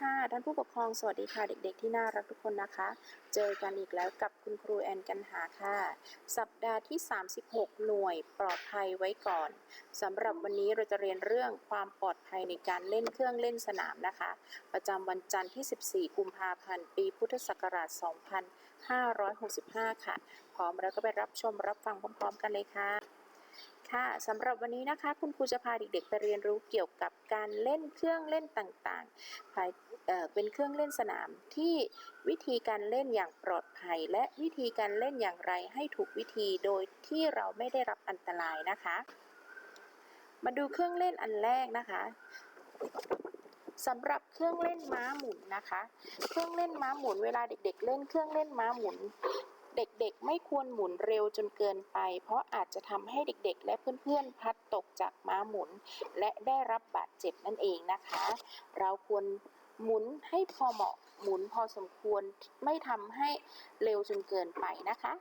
ค่ะ ท่านผู้ปกครองสวัสดีค่ะ เด็กๆ ที่น่ารักทุกคนนะคะ เจอกันอีกแล้วกับคุณครูแอนกันหาค่ะ สัปดาห์ที่ 36 หน่วยปลอดภัยไว้ก่อนสำหรับวันนี้เราจะเรียนเรื่องความปลอดภัยในการเล่นเครื่องเล่นสนามนะคะ ประจำวันจันทร์ที่ 14 กุมภาพันธ์ ปีพุทธศักราช 2565 ค่ะ พร้อมแล้วก็ไปรับชมรับฟังพร้อม ๆ กันเลยค่ะค่ะสำหรับวันนี้นะคะ คุณครูจะพาเด็กๆไปเรียนรู้เกี่ยวกับการเล่นเครื่องเล่นต่างๆ ภาย เป็นเครื่องเล่นสนามที่วิธีการเล่นอย่างปลอดภัย และวิธีการเล่นอย่างไรให้ถูกวิธีโดยที่เราไม่ได้รับอันตรายนะคะ มาดูเครื่องเล่นอันแรกนะคะสำหรับเครื่องเล่นม้าหมุนนะคะ เครื่องเล่นม้าหมุนเวลาเด็ก ๆ เล่นเครื่องเล่นม้าหมุน เด็กๆ ไม่ควรหมุนเร็วจนเกินไป เพราะอาจจะทำให้เด็กๆ และเพื่อนๆพลัดตกจากม้าหมุน และได้รับบาดเจ็บนั่นเองนะคะ เราควร หมุนให้พอเหมาะหมุนพอสมควรไม่ทำให้เร็วจนเกินไปนะคะ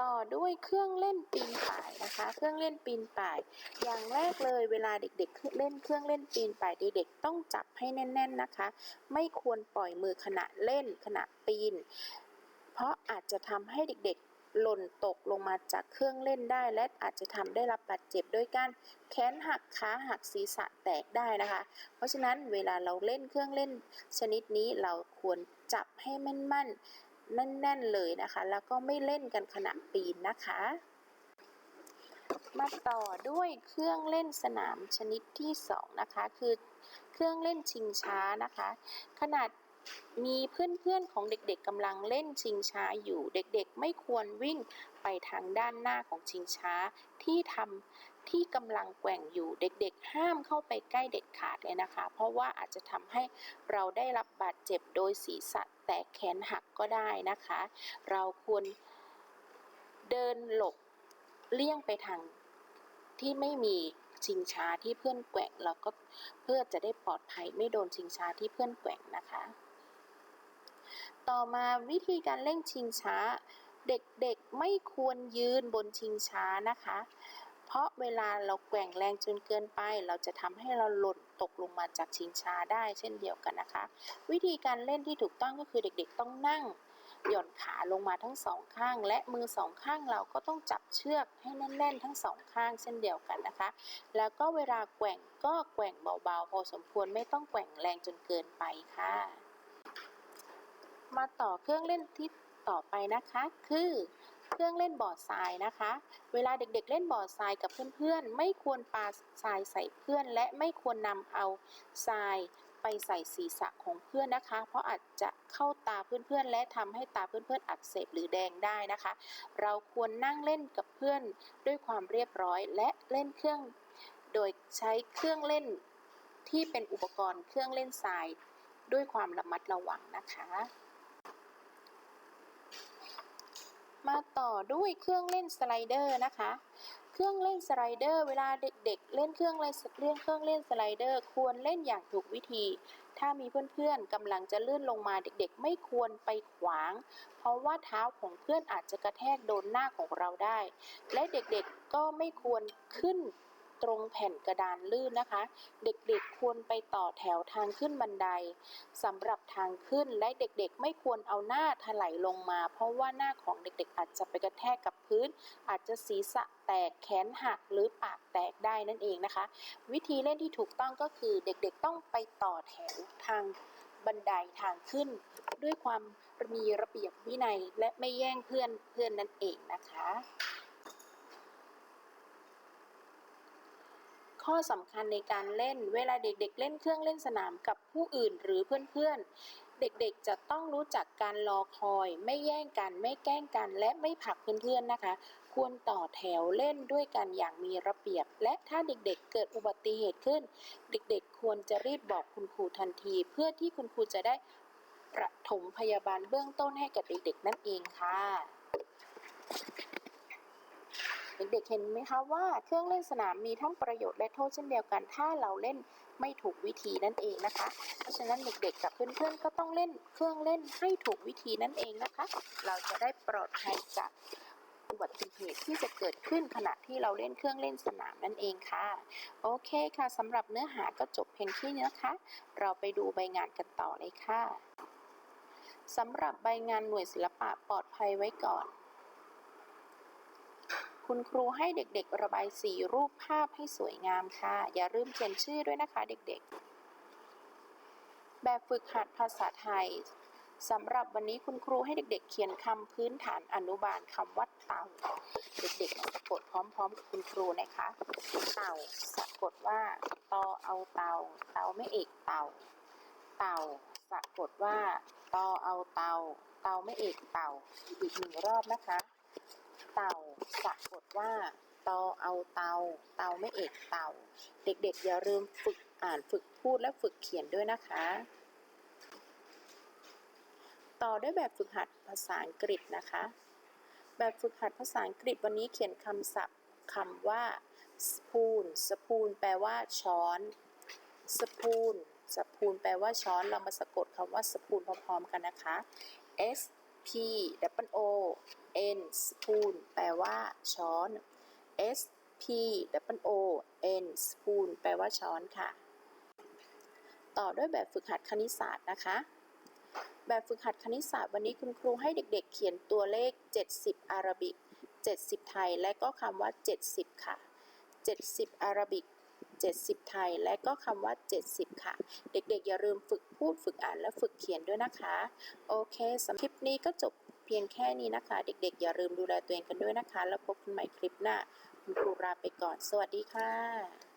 ต่อด้วยเครื่องเล่นปีนป่ายนะคะ เครื่องเล่นปีนป่าย อย่างแรกเลยเวลาเด็กๆ เล่นเครื่องเล่นปีนป่ายเด็กๆต้องจับให้แน่น ๆนะคะ ไม่ควรปล่อยมือขณะเล่นขณะปีน เพราะอาจจะทำให้เด็กๆ หล่นตกลงมาจากเครื่องเล่นได้ และอาจจะทำได้รับบาดเจ็บด้วยการแขนหักขาหักศีรษะแตกได้นะคะ เพราะฉะนั้นเวลาเราเล่นเครื่องเล่น ชนิดนี้เราควรจับให้แม่นๆแน่นๆเลยนะคะ แล้วก็ไม่เล่นกันขณะปีนนะคะ มาต่อด้วยเครื่องเล่นสนามชนิดที่สองนะคะ คือเครื่องเล่นชิงช้านะคะ ขนาด มีเพื่อนๆของเด็กๆกำลังเล่นชิงช้าอยู่ เด็กๆไม่ควรวิ่งไปทางด้านหน้าของชิงช้าที่ทำที่กำลังแกว่งอยู่ เด็กๆ ห้ามเข้าไปใกล้เด็ดขาดเลยนะคะ เพราะว่าอาจจะทำให้เราได้รับบาดเจ็บโดยศีรษะแตกแขนหักก็ได้นะคะ เราควรเดินหลบเลี่ยงไปทางที่ไม่มีชิงช้าที่เพื่อนแกว่งแล้วก็เพื่อจะได้ปลอดภัยไม่โดนชิงช้าที่เพื่อนแกว่งนะคะ ต่อมาวิธีการเล่นชิงช้า เด็กๆไม่ควรยืนบนชิงช้านะคะ เพราะเวลาเราแกว่งแรงจนเกินไป เราจะทำให้เราหล่นตกลงมาจากชิงช้าได้เช่นเดียวกันนะคะ วิธีการเล่นที่ถูกต้องก็คือเด็กๆต้องนั่งหย่อนขาลงมาทั้งสองข้าง และมือสองข้างเราก็ต้องจับเชือกให้แน่นๆ ทั้งสองข้างเช่นเดียวกันนะคะ แล้วก็เวลาแกว่งก็แกว่งเบาๆ พอสมควรไม่ต้องแกว่งแรงจนเกินไปค่ะ มาต่อเครื่องเล่นที่ต่อไปนะคะ คือเครื่องเล่นบอร์ดทรายนะคะ เวลาเด็กๆ เล่นบอร์ดทรายกับเพื่อนๆ ไม่ควรปาทรายใส่เพื่อน และไม่ควรนำเอาทรายไปใส่ศีรษะของเพื่อนนะคะ เพราะอาจจะเข้าตาเพื่อนๆ และทำให้ตาเพื่อนๆ อักเสบหรือแดงได้นะคะ เราควรนั่งเล่นกับเพื่อนด้วยความเรียบร้อย และเล่นเครื่อง โดยใช้เครื่องเล่นที่เป็นอุปกรณ์เครื่องเล่นทรายด้วยความระมัดระวังนะคะ มาต่อด้วยเครื่องเล่นสไลเดอร์นะคะ เครื่องเล่นสไลเดอร์เวลาเด็กๆ เล่นเครื่องเล่นเล่นเครื่องเล่นสไลเดอร์ ควรเล่นอย่างถูกวิธี ถ้ามีเพื่อนๆกำลังจะลื่นลงมาเด็กๆ ไม่ควรไปขวาง เพราะว่าเท้าของเพื่อนอาจจะกระแทกโดนหน้าของเราได้ และเด็กๆก็ไม่ควรขึ้น ตรงแผ่นกระดานลื่นนะคะ เด็กๆควรไปต่อแถวทางขึ้นบันไดสำหรับทางขึ้นและเด็กๆ ไม่ควรเอาหน้าถลายลงมา เพราะว่าหน้าของเด็กๆ อาจจะไปกระแทกกับพื้น อาจจะศีรษะแตกแขนหักหรือปากแตกได้นั่นเองนะคะ วิธีเล่นที่ถูกต้องก็คือเด็กๆต้องไปต่อแถวทางบันไดทางขึ้น ด้วยความมีระเบียบวินัยและไม่แย่งเพื่อนเพื่อนนั่นเองนะคะ ข้อสำคัญในการเล่น เวลาเด็กๆ เล่นเครื่องเล่นสนามกับผู้อื่นหรือเพื่อนๆ เด็กๆ จะต้องรู้จักการรอคอย ไม่แย่งกัน ไม่แกล้งกัน และไม่ผลักเพื่อนๆนะคะ ควรต่อแถวเล่นด้วยกันอย่างมีระเบียบ และถ้าเด็กๆ เกิดอุบัติเหตุขึ้น เด็กๆ ควรจะรีบบอกคุณครูทันที เพื่อที่คุณครูจะได้ประถมพยาบาลเบื้องต้นให้กับเด็กๆ นั่นเองค่ะ ด็กๆเห็นไหมคะว่าเครื่องเล่นสนามมีทั้งประโยชน์และโทษเช่นเดียวกัน ถ้าเราเล่นไม่ถูกวิธีนั่นเองนะคะ เพราะฉะนั้นเด็กๆกับเพื่อนๆก็ต้องเล่นเครื่องเล่นให้ถูกวิธีนั่นเองนะคะ เราจะได้ปลอดภัยจากอุบัติเหตุที่จะเกิดขึ้นขณะที่เราเล่นเครื่องเล่นสนามนั่นเองค่ะ โอเคค่ะสำหรับเนื้อหาก็จบเพียงที่นี้นะคะ เราไปดูใบงานกันต่อเลยค่ะสำหรับใบงานหน่วยศิลปะปลอดภัยไว้ก่อน คุณครูให้เด็กๆ ระบายสีรูปภาพให้สวยงามค่ะ อย่าลืมเขียนชื่อด้วยนะคะเด็กๆ แบบฝึกหัดภาษาไทยสำหรับวันนี้คุณครูให้เด็ก ๆ เขียนคำพื้นฐานอนุบาลคำว่าเต่า เด็กๆสะกดพร้อม ๆ กับคุณครูนะคะ เต่าสะกดว่าตอเอาเต่าเต่าไม่เอกเต่า เต่าสะกดว่าตอเอาเต่าเต่าไม่เอกเต่าอีกหนึ่งรอบนะคะ เต่า สะกดว่าตอเอาเตา เตาไม่เอกเตา เด็กๆ อย่าลืมฝึกอ่านฝึกพูดและฝึกเขียนด้วยนะคะ ต่อด้วยแบบฝึกหัดภาษาอังกฤษนะคะ แบบฝึกหัดภาษาอังกฤษวันนี้เขียนคำศัพท์คำว่า spoon spoon แปลว่าช้อน spoon spoon แปลว่าช้อน เรามาสะกดคำว่า spoon พร้อมๆกันนะคะ s p w o n spoon แปลว่าช้อน s p w o n spoon แปลว่าช้อนค่ะ ต่อด้วยแบบฝึกหัดคณิตศาสตร์นะคะ แบบฝึกหัดคณิตศาสตร์วันนี้คุณครูให้เด็กๆ เขียนตัวเลข 70 อาราบิก 70 ไทย และก็คำว่า 70 ค่ะ 70 อาราบิก 70 ไทย และก็คำว่า 70 ค่ะ เด็กๆ อย่าลืมฝึกพูดฝึกอ่านและฝึกเขียนด้วยนะคะ โอเคสำหรับคลิปนี้ก็จบเพียงแค่นี้นะคะ เด็กๆ อย่าลืมดูแลตัวเองกันด้วยนะคะ แล้วพบกันใหม่คลิปหน้าคุณครูลาไปก่อน สวัสดีค่ะ